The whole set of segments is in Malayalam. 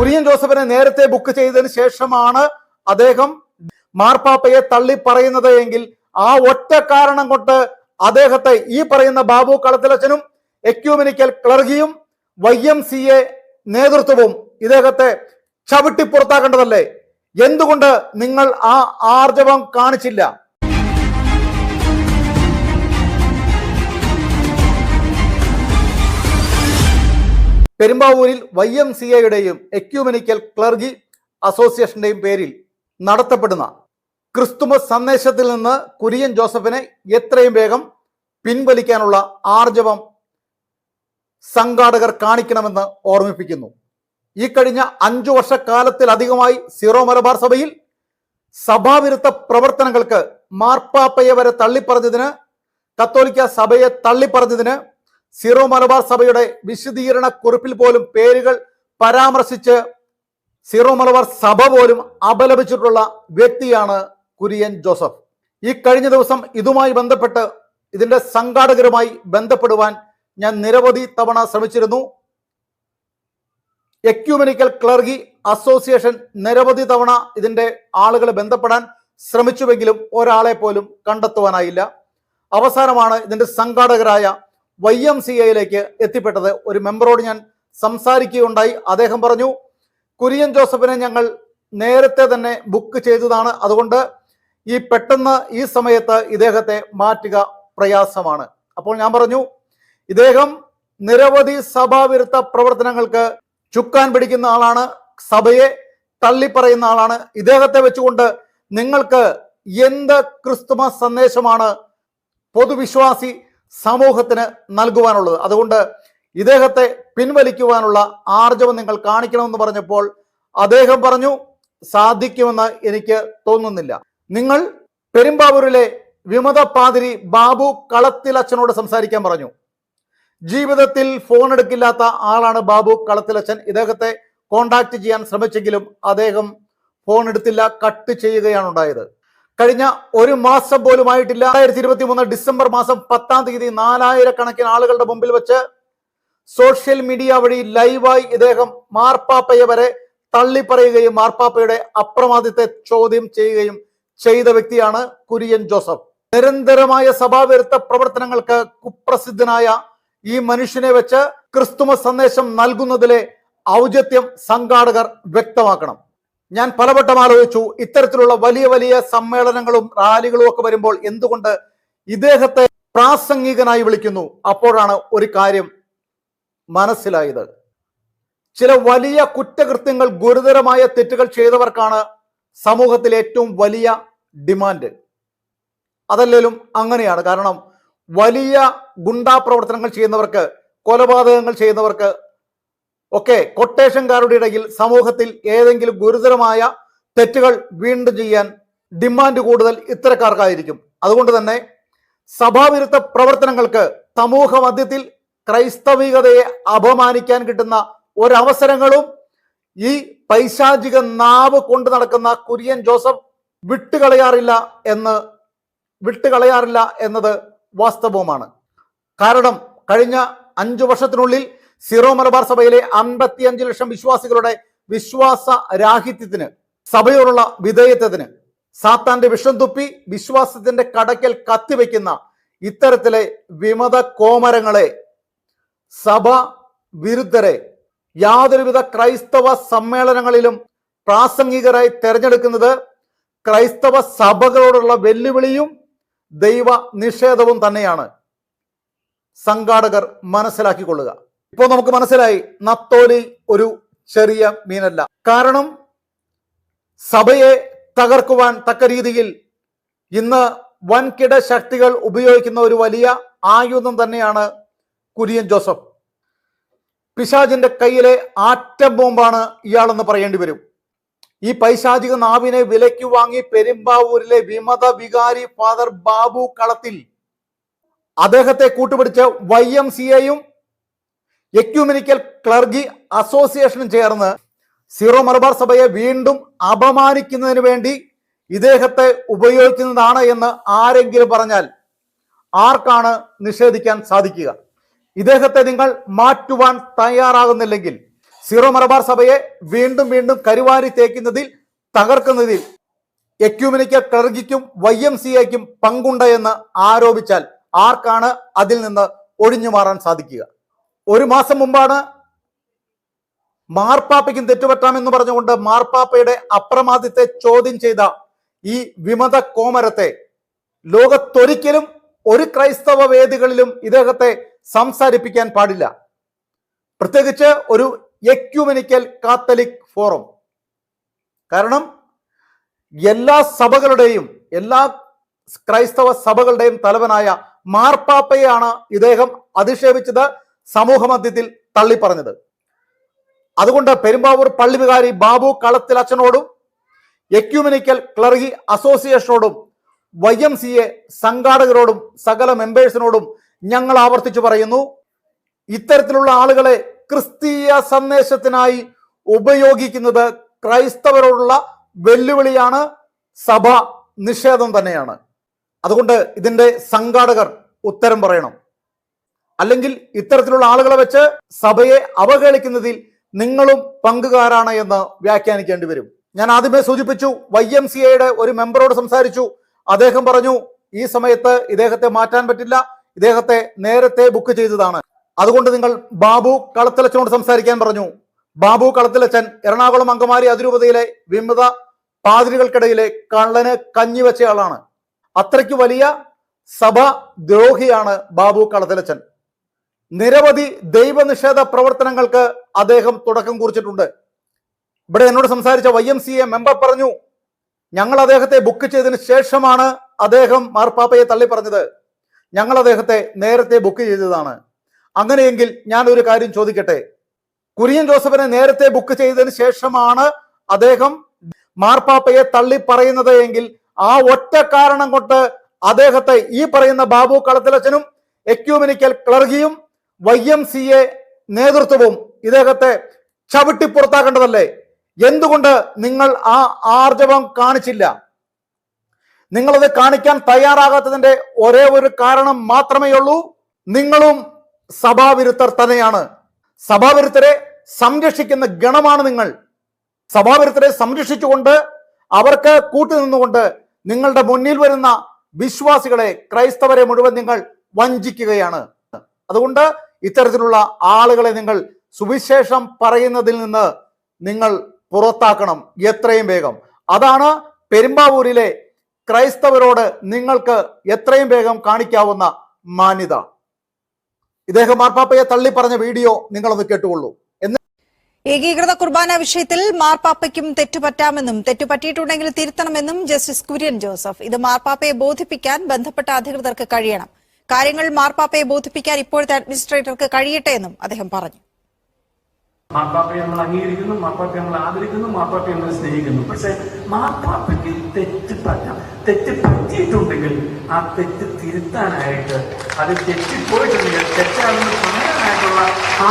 കുര്യൻ ജോസഫിനെ നേരത്തെ ബുക്ക് ചെയ്തതിന് ശേഷമാണ് അദ്ദേഹം മാർപ്പാപ്പയെ തള്ളി പറയുന്നത് എങ്കിൽ ആ ഒറ്റ കാരണം കൊണ്ട് അദ്ദേഹത്തെ ഈ പറയുന്ന ബാബു കളത്തിലച്ചനും എക്യൂമിനിക്കൽ ക്ലർഗിയും വൈ എം സി എ നേതൃത്വവും ഇദ്ദേഹത്തെ ചവിട്ടി പുറത്താക്കേണ്ടതല്ലേ? എന്തുകൊണ്ട് നിങ്ങൾ ആ ആർജവം കാണിച്ചില്ല? പെരുമ്പാവൂരിൽ വൈ എം സി എയുടെയും എക്യൂമെനിക്കൽ ക്ലർഗി അസോസിയേഷന്റെയും പേരിൽ നടത്തപ്പെടുന്ന ക്രിസ്തുമസ് സന്ദേശത്തിൽ നിന്ന് കുര്യൻ ജോസഫിനെ എത്രയും വേഗം പിൻവലിക്കാനുള്ള ആർജവം സംഘാടകർ കാണിക്കണമെന്ന് ഓർമ്മിപ്പിക്കുന്നു. ഈ കഴിഞ്ഞ അഞ്ചു വർഷക്കാലത്തിലധികമായി സീറോ മലബാർ സഭയിൽ സഭാവിരുദ്ധ പ്രവർത്തനങ്ങൾക്ക് മാർപ്പാപ്പയെ വരെ തള്ളിപ്പറഞ്ഞതിന് കത്തോലിക്ക സഭയെ തള്ളിപ്പറഞ്ഞതിന് സീറോ മലബാർ സഭയുടെ വിശദീകരണ കുറിപ്പിൽ പോലും പേരുകൾ പരാമർശിച്ച് സീറോ മലബാർ സഭ പോലും അപലപിച്ചിട്ടുള്ള വ്യക്തിയാണ് കുര്യൻ ജോസഫ്. ഈ കഴിഞ്ഞ ദിവസം ഇതുമായി ബന്ധപ്പെട്ട് ഇതിന്റെ സംഘാടകരുമായി ബന്ധപ്പെടുവാൻ ഞാൻ നിരവധി തവണ ശ്രമിച്ചിരുന്നു. എക്യൂമെനിക്കൽ ക്ലർഗി അസോസിയേഷൻ നിരവധി തവണ ഇതിന്റെ ആളുകളെ ബന്ധപ്പെടാൻ ശ്രമിച്ചുവെങ്കിലും ഒരാളെ പോലും കണ്ടെത്തുവാനായില്ല. അവസാനമാണ് ഇതിന്റെ സംഘാടകരായ വൈ എം സി എയിലേക്ക് എത്തിപ്പെട്ടത് ഒരു മെമ്പറോട് ഞാൻ സംസാരിക്കുകയുണ്ടായി. അദ്ദേഹം പറഞ്ഞു കുര്യൻ ജോസഫിനെ ഞങ്ങൾ നേരത്തെ തന്നെ ബുക്ക് ചെയ്തതാണ്. അതുകൊണ്ട് ഈ പെട്ടെന്ന് ഈ സമയത്ത് ഇദ്ദേഹത്തെ മാറ്റുക പ്രയാസമാണ്. അപ്പോൾ ഞാൻ പറഞ്ഞു ഇദ്ദേഹം നിരവധി സഭാവിരുദ്ധ പ്രവർത്തനങ്ങൾക്ക് ചുക്കാൻ പിടിക്കുന്ന ആളാണ് സഭയെ തള്ളിപ്പറയുന്ന ആളാണ്. ഇദ്ദേഹത്തെ വെച്ചുകൊണ്ട് നിങ്ങൾക്ക് എന്ത് ക്രിസ്തുമസ് സന്ദേശമാണ് പൊതുവിശ്വാസി സമൂഹത്തിന് നൽകുവാനുള്ളത്. അതുകൊണ്ട് ഇദ്ദേഹത്തെ പിൻവലിക്കുവാനുള്ള ആർജവം നിങ്ങൾ കാണിക്കണമെന്ന് പറഞ്ഞപ്പോൾ അദ്ദേഹം പറഞ്ഞു സാധിക്കുമെന്ന് എനിക്ക് തോന്നുന്നില്ല. നിങ്ങൾ പെരുമ്പാവൂരിലെ വിമത പാതിരി ബാബു കളത്തിൽ കളത്തിലച്ഛനോട് സംസാരിക്കാൻ പറഞ്ഞു. ജീവിതത്തിൽ ഫോൺ എടുക്കില്ലാത്ത ആളാണ് ബാബു കളത്തിലച്ഛൻ. ഇദ്ദേഹത്തെ കോണ്ടാക്ട് ചെയ്യാൻ ശ്രമിച്ചെങ്കിലും അദ്ദേഹം ഫോൺ എടുത്തില്ല കട്ട് ചെയ്യുകയാണ് ഉണ്ടായത്. കഴിഞ്ഞ ഒരു മാസം പോലും ആയിട്ടില്ല. രണ്ടായിരത്തി ഇരുപത്തി മൂന്ന് ഡിസംബർ മാസം പത്താം തീയതി നാലായിരക്കണക്കിന് ആളുകളുടെ മുമ്പിൽ വെച്ച് സോഷ്യൽ മീഡിയ വഴി ലൈവായി ഇദ്ദേഹം മാർപ്പാപ്പയെ വരെ തള്ളിപ്പറയുകയും മാർപ്പാപ്പയുടെ അപ്രമാദിത്തെ ചോദ്യം ചെയ്യുകയും ചെയ്ത വ്യക്തിയാണ് കുര്യൻ ജോസഫ്. നിരന്തരമായ സഭാവിരുദ്ധ പ്രവർത്തനങ്ങൾക്ക് കുപ്രസിദ്ധനായ ഈ മനുഷ്യനെ വെച്ച് ക്രിസ്തുമസ് സന്ദേശം നൽകുന്നതിലെ ഔചിത്യം സംഘാടകർ വ്യക്തമാക്കണം. ഞാൻ പലവട്ടം ആലോചിച്ചു ഇത്തരത്തിലുള്ള വലിയ വലിയ സമ്മേളനങ്ങളും റാലികളും ഒക്കെ വരുമ്പോൾ എന്തുകൊണ്ട് ഇദ്ദേഹത്തെ പ്രാസംഗികനായി വിളിക്കുന്നു? അപ്പോഴാണ് ഒരു കാര്യം മനസ്സിലായത്. ചില വലിയ കുറ്റകൃത്യങ്ങൾ ഗുരുതരമായ തെറ്റുകൾ ചെയ്തവർക്കാണ് സമൂഹത്തിൽ ഏറ്റവും വലിയ ഡിമാൻഡ്. അതല്ലേലും അങ്ങനെയാണ്. കാരണം വലിയ ഗുണ്ടാ പ്രവർത്തനങ്ങൾ ചെയ്യുന്നവർക്ക് കൊലപാതകങ്ങൾ ചെയ്യുന്നവർക്ക് ഒക്കെ കൊട്ടേഷൻകാരുടെ ഇടയിൽ സമൂഹത്തിൽ ഏതെങ്കിലും ഗുരുതരമായ തെറ്റുകൾ വീണ്ടും ചെയ്യാൻ ഡിമാൻഡ് കൂടുതൽ ഇത്തരക്കാർക്കായിരിക്കും. അതുകൊണ്ട് തന്നെ സഭാവിരുദ്ധ പ്രവർത്തനങ്ങൾക്ക് സമൂഹ മധ്യത്തിൽ ക്രൈസ്തവികതയെ അപമാനിക്കാൻ കിട്ടുന്ന ഒരവസരങ്ങളും ഈ പൈശാചിക നാവ് കൊണ്ടു നടക്കുന്ന കുര്യൻ ജോസഫ് വിട്ടുകളയാറില്ല എന്ന് വിട്ടുകളയാറില്ല എന്നത് വാസ്തവവുമാണ്. കാരണം കഴിഞ്ഞ അഞ്ചു വർഷത്തിനുള്ളിൽ സീറോ മലബാർ സഭയിലെ അമ്പത്തിയഞ്ച് ലക്ഷം വിശ്വാസികളുടെ വിശ്വാസ രാഹിത്യത്തിന് സഭയോടുള്ള വിധേയത്വത്തിന് സാത്താന്റെ വിഷം തുപ്പി വിശ്വാസത്തിന്റെ കടക്കൽ കത്തിവെക്കുന്ന ഇത്തരത്തിലെ വിമത കോമരങ്ങളെ സഭ വിരുദ്ധരെ യാതൊരുവിധ ക്രൈസ്തവ സമ്മേളനങ്ങളിലും പ്രാസംഗികരായി തെരഞ്ഞെടുക്കുന്നത് ക്രൈസ്തവ സഭകളോടുള്ള വെല്ലുവിളിയും ദൈവ നിഷേധവും തന്നെയാണ്. സംഘാടകർ മനസ്സിലാക്കിക്കൊള്ളുക. ഇപ്പോൾ നമുക്ക് മനസ്സിലായി നത്തോലി ഒരു ചെറിയ മീനല്ല. കാരണം സഭയെ തകർക്കുവാൻ തക്ക രീതിയിൽ ഇന്ന് വൻകിട ശക്തികൾ ഉപയോഗിക്കുന്ന ഒരു വലിയ ആയുധം തന്നെയാണ് കുര്യൻ ജോസഫ്. പിശാജിന്റെ കയ്യിലെ ആറ്റം ബോംബാണ് ഇയാളെന്ന് പറയേണ്ടി വരും. ഈ പൈശാചിക നാവിനെ വിലയ്ക്ക് വാങ്ങി പെരുമ്പാവൂരിലെ വിമത വികാരി ഫാദർ ബാബു കളത്തിൽ അദ്ദേഹത്തെ കൂട്ടുപിടിച്ച് വൈ എം സി എയും എക്യൂമിനിക്കൽ ക്ലർഗി അസോസിയേഷനും ചേർന്ന് സീറോ മലബാർ സഭയെ വീണ്ടും അപമാനിക്കുന്നതിന് വേണ്ടി ഇദ്ദേഹത്തെ ഉപയോഗിക്കുന്നതാണ് എന്ന് ആരെങ്കിലും പറഞ്ഞാൽ ആർക്കാണ് നിഷേധിക്കാൻ സാധിക്കുക? ഇദ്ദേഹത്തെ നിങ്ങൾ മാറ്റുവാൻ തയ്യാറാകുന്നില്ലെങ്കിൽ സീറോ മലബാർ സഭയെ വീണ്ടും വീണ്ടും കരുവാരി തേക്കുന്നതിൽ തകർക്കുന്നതിൽ എക്യൂമിനിക്കൽ ക്ലർഗിക്കും വൈ എം സി എക്കും പങ്കുണ്ട് എന്ന് ആരോപിച്ചാൽ ആർക്കാണ് അതിൽ നിന്ന് ഒഴിഞ്ഞു മാറാൻ സാധിക്കുക? ഒരു മാസം മുമ്പാണ് മാർപ്പാപ്പയ്ക്കും തെറ്റുപറ്റാമെന്ന് പറഞ്ഞുകൊണ്ട് മാർപ്പാപ്പയുടെ അപ്രമാദിത്തെ ചോദ്യം ചെയ്ത ഈ വിമത കോമരത്തെ ലോകത്തൊരിക്കലും ഒരു ക്രൈസ്തവ വേദികളിലും ഇദ്ദേഹത്തെ സംസാരിപ്പിക്കാൻ പാടില്ല. പ്രത്യേകിച്ച് ഒരു എക്യുമെനിക്കൽ കാത്തലിക് ഫോറം. കാരണം എല്ലാ സഭകളുടെയും എല്ലാ ക്രൈസ്തവ സഭകളുടെയും തലവനായ മാർപ്പാപ്പയാണ് ഇദ്ദേഹം അധിക്ഷേപിച്ചത്. സമൂഹ മധ്യത്തിൽ തള്ളിപ്പറഞ്ഞത്. അതുകൊണ്ട് പെരുമ്പാവൂർ പള്ളി വികാരി ബാബു കളത്തിൽ അച്ഛനോടും എക്യുമിനിക്കൽ ക്ലർഗി അസോസിയേഷനോടും വൈ എം സി എ സംഘാടകരോടും സകല മെമ്പേഴ്സിനോടും ഞങ്ങൾ ആവർത്തിച്ചു പറയുന്നു. ഇത്തരത്തിലുള്ള ആളുകളെ ക്രിസ്തീയ സന്ദേശത്തിനായി ഉപയോഗിക്കുന്നത് ക്രൈസ്തവരോടുള്ള വെല്ലുവിളിയാണ് സഭ നിഷേധം തന്നെയാണ്. അതുകൊണ്ട് ഇതിന്റെ സംഘാടകർ ഉത്തരം പറയണം. അല്ലെങ്കിൽ ഇത്തരത്തിലുള്ള ആളുകളെ വെച്ച് സഭയെ അവഹേളിക്കുന്നതിൽ നിങ്ങളും പങ്കുകാരാണ് എന്ന് വ്യാഖ്യാനിക്കേണ്ടി വരും. ഞാൻ ആദ്യമേ സൂചിപ്പിച്ചു വൈ എം സി എയുടെ ഒരു മെമ്പറോട് സംസാരിച്ചു. അദ്ദേഹം പറഞ്ഞു ഈ സമയത്ത് ഇദ്ദേഹത്തെ മാറ്റാൻ പറ്റില്ല ഇദ്ദേഹത്തെ നേരത്തെ ബുക്ക് ചെയ്തതാണ്. അതുകൊണ്ട് നിങ്ങൾ ബാബു കളത്തിലച്ചനോട് സംസാരിക്കാൻ പറഞ്ഞു. ബാബു കളത്തിലച്ചൻ എറണാകുളം അങ്കമാരി അതിരൂപതയിലെ വിമത പാതിരികൾക്കിടയിലെ കള്ളന് കഞ്ഞിവെച്ചയാളാണ് അത്രയ്ക്ക് വലിയ സഭ ദ്രോഹിയാണ് ബാബു കളത്തിലച്ചൻ. നിരവധി ദൈവനിഷേധ പ്രവർത്തനങ്ങൾക്ക് അദ്ദേഹം തുടക്കം കുറിച്ചിട്ടുണ്ട്. ഇവിടെ എന്നോട് സംസാരിച്ച Y M C A member പറഞ്ഞു ഞങ്ങൾ അദ്ദേഹത്തെ ബുക്ക് ചെയ്തതിന് ശേഷമാണ് അദ്ദേഹം മാർപ്പാപ്പയെ തള്ളി പറഞ്ഞത് ഞങ്ങൾ അദ്ദേഹത്തെ നേരത്തെ ബുക്ക് ചെയ്തതാണ്. അങ്ങനെയെങ്കിൽ ഞാൻ ഒരു കാര്യം ചോദിക്കട്ടെ? കുര്യൻ ജോസഫിനെ നേരത്തെ ബുക്ക് ചെയ്തതിന് ശേഷമാണ് അദ്ദേഹം മാർപ്പാപ്പയെ തള്ളി പറയുന്നത് എങ്കിൽ ആ ഒറ്റ കാരണം കൊണ്ട് അദ്ദേഹത്തെ ഈ പറയുന്ന ബാബു കളത്തിലച്ചനും എക്യൂമിനിക്കൽ ക്ലർഗിയും വൈ എം സി എ നേതൃത്വവും ഇദ്ദേഹത്തെ ചവിട്ടി പുറത്താക്കേണ്ടതല്ലേ എന്തുകൊണ്ട് നിങ്ങൾ ആ ആർജവം കാണിച്ചില്ല? നിങ്ങളത് കാണിക്കാൻ തയ്യാറാകാത്തതിന്റെ ഒരേ ഒരു കാരണം മാത്രമേ ഉള്ളൂ. നിങ്ങളും സഭാവിരുദ്ധർ തന്നെയാണ്. സഭാവിരുദ്ധരെ സംരക്ഷിക്കുന്ന ഗണമാണ് നിങ്ങൾ. സഭാവിരുദ്ധരെ സംരക്ഷിച്ചുകൊണ്ട് അവർക്ക് കൂട്ടുനിന്നുകൊണ്ട് നിങ്ങളുടെ മുന്നിൽ വരുന്ന വിശ്വാസികളെ ക്രൈസ്തവരെ മുഴുവൻ നിങ്ങൾ വഞ്ചിക്കുകയാണ്. അതുകൊണ്ട് ഇത്തരത്തിലുള്ള ആളുകളെ നിങ്ങൾ സുവിശേഷം പറയുന്നതിൽ നിന്ന് നിങ്ങൾ പുറത്താക്കണം എത്രയും വേഗം. അതാണ് പെരുമ്പാവൂരിലെ ക്രൈസ്തവരോട് നിങ്ങൾക്ക് എത്രയും വേഗം കാണിക്കാവുന്ന മാന്യത. ഇദ്ദേഹം മാർപ്പാപ്പയെ തള്ളി പറഞ്ഞ വീഡിയോ നിങ്ങളൊന്ന് കേട്ടുകൊള്ളൂ. ഏകീകൃത കുർബാന വിഷയത്തിൽ മാർപ്പാപ്പയ്ക്കും തെറ്റുപറ്റാമെന്നും തെറ്റുപറ്റിയിട്ടുണ്ടെങ്കിൽ തിരുത്തണമെന്നും ജസ്റ്റിസ് കുര്യൻ ജോസഫ്. ഇത് മാർപ്പാപ്പയെ ബോധിപ്പിക്കാൻ ബന്ധപ്പെട്ട അധികൃതർക്ക് കഴിയണം. കാര്യങ്ങൾ മാർപ്പാപ്പയെ ബോധിപ്പിക്കാൻ ഇപ്പോഴത്തെ അഡ്മിനിസ്ട്രേറ്റർക്ക് കഴിയട്ടെ എന്നും അദ്ദേഹം പറഞ്ഞു. മാർപ്പാപ്പയെ നമ്മൾ അംഗീകരിക്കുന്നു മാർപ്പാപ്പയെ നമ്മൾ ആദരിക്കുന്നു മാർപ്പാപ്പയെ നമ്മൾ സ്നേഹിക്കുന്നു. പക്ഷെ മാർപ്പാപ്പയ്ക്ക് തെറ്റ് പറ്റാം തെറ്റ് പറ്റിയിട്ടുണ്ടെങ്കിൽ ആ തെറ്റ് തിരുത്താനായിട്ട് അത് തെറ്റിപ്പോയിട്ടുണ്ടെങ്കിൽ തെറ്റാണെന്ന് പറയാനായിട്ടുള്ള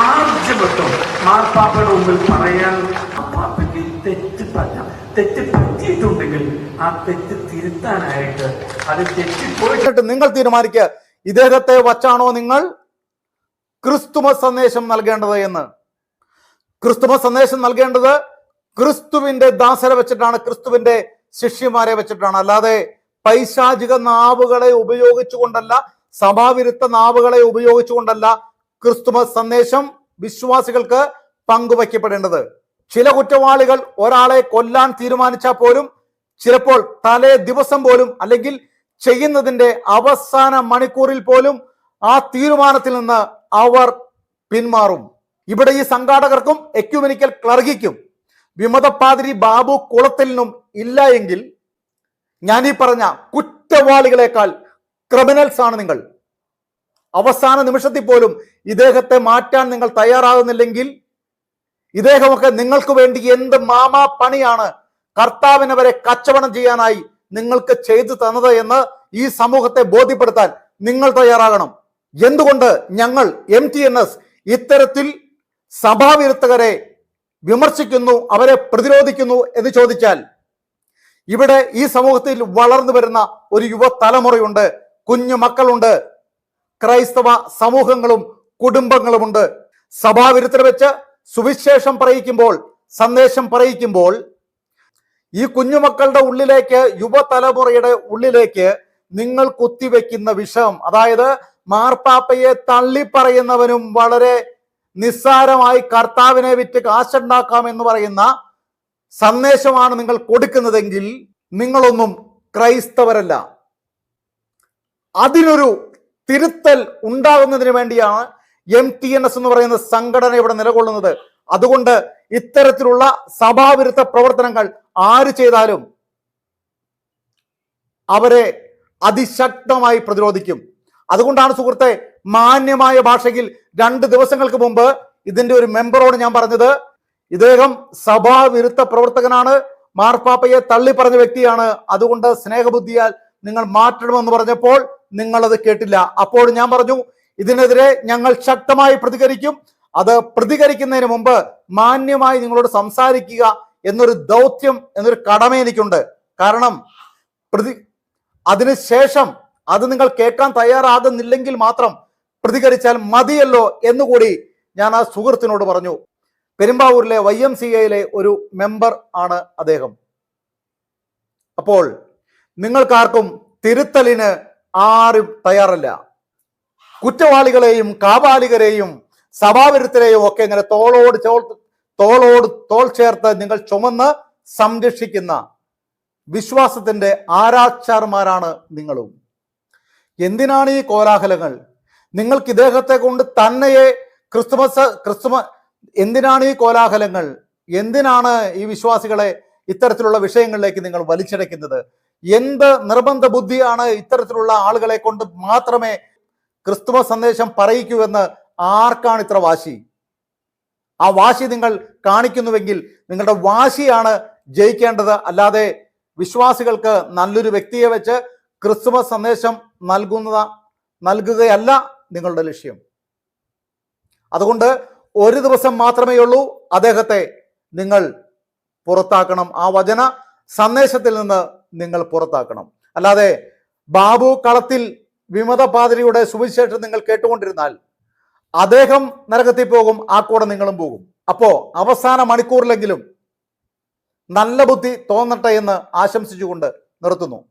ആർജവത്വം മാർപ്പാപ്പയുടെ മുമ്പിൽ പറയാൻ മാർപ്പാപ്പയ്ക്ക് തെറ്റ് പറ്റാം തെറ്റ് പറ്റിയിട്ടുണ്ടെങ്കിൽ ആ തെറ്റ് തിരുത്താനായിട്ട് അത് തെറ്റിപ്പോയിട്ട് നിങ്ങൾ തീരുമാനിക്കുക. ഇദ്ദേഹത്തെ വച്ചാണോ നിങ്ങൾ ക്രിസ്തുമസ് സന്ദേശം നൽകേണ്ടത് എന്ന്? ക്രിസ്തുമസ് സന്ദേശം നൽകേണ്ടത് ക്രിസ്തുവിന്റെ ദാസരെ വെച്ചിട്ടാണ് ക്രിസ്തുവിന്റെ ശിഷ്യന്മാരെ വെച്ചിട്ടാണ്. അല്ലാതെ പൈശാചിക നാവുകളെ ഉപയോഗിച്ചുകൊണ്ടല്ല സഭാവിരുദ്ധ നാവുകളെ ഉപയോഗിച്ചുകൊണ്ടല്ല ക്രിസ്തുമസ് സന്ദേശം വിശ്വാസികൾക്ക് പങ്കുവയ്ക്കപ്പെടേണ്ടത്. ചില കുറ്റവാളികൾ ഒരാളെ കൊല്ലാൻ തീരുമാനിച്ചാൽ പോലും ചിലപ്പോൾ തലേ ദിവസം പോലും അല്ലെങ്കിൽ ചെയ്യുന്നതിന്റെ അവസാന മണിക്കൂറിൽ പോലും ആ തീരുമാനത്തിൽ നിന്ന് അവർ പിന്മാറും. ഇവിടെ ഈ സംഘാടകർക്കും എക്യുമെനിക്കൽ ക്ലർഗിക്കും വിമതപാതിരി ബാബു കുളത്തിലിനും ഇല്ല എങ്കിൽ ഞാൻ ഈ പറഞ്ഞ കുറ്റവാളികളെക്കാൾ ക്രിമിനൽസ് ആണ് നിങ്ങൾ. അവസാന നിമിഷത്തിൽ പോലും ഇദ്ദേഹത്തെ മാറ്റാൻ നിങ്ങൾ തയ്യാറാകുന്നില്ലെങ്കിൽ ഇദ്ദേഹമൊക്കെ നിങ്ങൾക്ക് വേണ്ടി എന്ത് മാമാ പണിയാണ് കർത്താവിനെ വരെ കച്ചവടം ചെയ്യാനായി നിങ്ങൾക്ക് ചെയ്തു തന്നത് എന്ന് ഈ സമൂഹത്തെ ബോധ്യപ്പെടുത്താൻ നിങ്ങൾ തയ്യാറാകണം. എന്തുകൊണ്ട് ഞങ്ങൾ എം ടി എൻ എസ് ഇത്തരത്തിൽ സഭാവിരുദ്ധകരെ വിമർശിക്കുന്നു അവരെ പ്രതിരോധിക്കുന്നു എന്ന് ചോദിച്ചാൽ ഇവിടെ ഈ സമൂഹത്തിൽ വളർന്നു വരുന്ന ഒരു യുവതലമുറയുണ്ട് കുഞ്ഞു മക്കളുണ്ട് ക്രൈസ്തവ സമൂഹങ്ങളും കുടുംബങ്ങളുമുണ്ട്. സഭാവിരുദ്ധരെ വെച്ച് സുവിശേഷം പറയിക്കുമ്പോൾ സന്ദേശം പറയിക്കുമ്പോൾ ഈ കുഞ്ഞുമക്കളുടെ ഉള്ളിലേക്ക് യുവതലമുറയുടെ ഉള്ളിലേക്ക് നിങ്ങൾ കുത്തിവെക്കുന്ന വിഷം. അതായത് മാർപ്പാപ്പയെ തള്ളിപ്പറയുന്നവനും വളരെ നിസ്സാരമായി കർത്താവിനെ വിറ്റ് കാശുണ്ടാക്കാം എന്ന് പറയുന്ന സന്ദേശമാണ് നിങ്ങൾ കൊടുക്കുന്നതെങ്കിൽ നിങ്ങളൊന്നും ക്രൈസ്തവരല്ല. അതിനൊരു തിരുത്തൽ ഉണ്ടാകുന്നതിന് വേണ്ടിയാണ് എം ടി എൻ എസ് എന്ന് പറയുന്ന സംഘടന ഇവിടെ നിലകൊള്ളുന്നത്. അതുകൊണ്ട് ഇത്തരത്തിലുള്ള സഭാവിരുദ്ധ പ്രവർത്തനങ്ങൾ ആര് ചെയ്താലും അവരെ അതിശക്തമായി പ്രതിരോധിക്കും. അതുകൊണ്ടാണ് സുഹൃത്തെ മാന്യമായ ഭാഷയിൽ രണ്ട് ദിവസങ്ങൾക്ക് മുമ്പ് ഇതിന്റെ ഒരു മെമ്പറോട് ഞാൻ പറഞ്ഞത് ഇദ്ദേഹം സഭാവിരുദ്ധ പ്രവർത്തകനാണ് മാർപ്പാപ്പയെ തള്ളി പറഞ്ഞ വ്യക്തിയാണ്. അതുകൊണ്ട് സ്നേഹബുദ്ധിയാൽ നിങ്ങൾ മാറ്റണമെന്ന് പറഞ്ഞപ്പോൾ നിങ്ങൾ അത് കേട്ടില്ല. അപ്പോൾ ഞാൻ പറഞ്ഞു ഇതിനെതിരെ ഞങ്ങൾ ശക്തമായി പ്രതികരിക്കും അത് പ്രതികരിക്കുന്നതിന് മുമ്പ് മാന്യമായി നിങ്ങളോട് സംസാരിക്കുക എന്നൊരു ദൗത്യം എന്നൊരു കടമ എനിക്കുണ്ട്. കാരണം പ്രതി അതിനുശേഷം അത് നിങ്ങൾ കേൾക്കാൻ തയ്യാറാകുന്നില്ലെങ്കിൽ മാത്രം പ്രതികരിച്ചാൽ മതിയല്ലോ എന്നുകൂടി ഞാൻ ആ സുഹൃത്തിനോട് പറഞ്ഞു. പെരുമ്പാവൂരിലെ വൈ എം സി എയിലെ ഒരു മെമ്പർ ആണ് അദ്ദേഹം. അപ്പോൾ നിങ്ങൾക്കാർക്കും തിരുത്തലിന് ആരും തയ്യാറല്ല. കുറ്റവാളികളെയും കാപാലികരെയും സഭാവിരുദ്ധരെയും ഒക്കെ ഇങ്ങനെ തോളോട് ചോൾ തോളോട് തോൾ ചേർത്ത് നിങ്ങൾ ചുമന്ന് സംരക്ഷിക്കുന്ന വിശ്വാസത്തിന്റെ ആരാച്ചാർമാരാണ് നിങ്ങളും. എന്തിനാണ് ഈ കോലാഹലങ്ങൾ? നിങ്ങൾക്ക് ഇദ്ദേഹത്തെ കൊണ്ട് തന്നെയെ ക്രിസ്തുമസ് ക്രിസ്തുമ എന്തിനാണ് ഈ കോലാഹലങ്ങൾ? എന്തിനാണ് ഈ വിശ്വാസികളെ ഇത്തരത്തിലുള്ള വിഷയങ്ങളിലേക്ക് നിങ്ങൾ വലിച്ചടയ്ക്കുന്നത്? എന്ത് നിർബന്ധ ബുദ്ധിയാണ് ഇത്തരത്തിലുള്ള ആളുകളെ കൊണ്ട് മാത്രമേ ക്രിസ്തുമസ് സന്ദേശം പറയിക്കൂ എന്ന് ആർക്കാണ് ഇത്ര വാശി? ആ വാശി നിങ്ങൾ കാണിക്കുന്നുവെങ്കിൽ നിങ്ങളുടെ വാശിയാണ് ജയിക്കേണ്ടത്. അല്ലാതെ വിശ്വാസികൾക്ക് നല്ലൊരു വ്യക്തിയെ വെച്ച് ക്രിസ്തുമസ് സന്ദേശം നൽകുന്ന നൽകുകയല്ല നിങ്ങളുടെ ലക്ഷ്യം. അതുകൊണ്ട് ഒരു ദിവസം മാത്രമേ ഉള്ളൂ. അദ്ദേഹത്തെ നിങ്ങൾ പുറത്താക്കണം. ആ വചന സന്ദേശത്തിൽ നിന്ന് നിങ്ങൾ പുറത്താക്കണം. അല്ലാതെ ബാബു കളത്തിൽ വിമത പാതിരിയുടെ സുവിശേഷം നിങ്ങൾ കേട്ടുകൊണ്ടിരുന്നാൽ അദ്ദേഹം നരകത്തിൽ പോകും ആ കൂടെ നിങ്ങളും പോകും. അപ്പോ അവസാന മണിക്കൂറിലെങ്കിലും നല്ല ബുദ്ധി തോന്നട്ടെ എന്ന് ആശംസിച്ചുകൊണ്ട് നിർത്തുന്നു.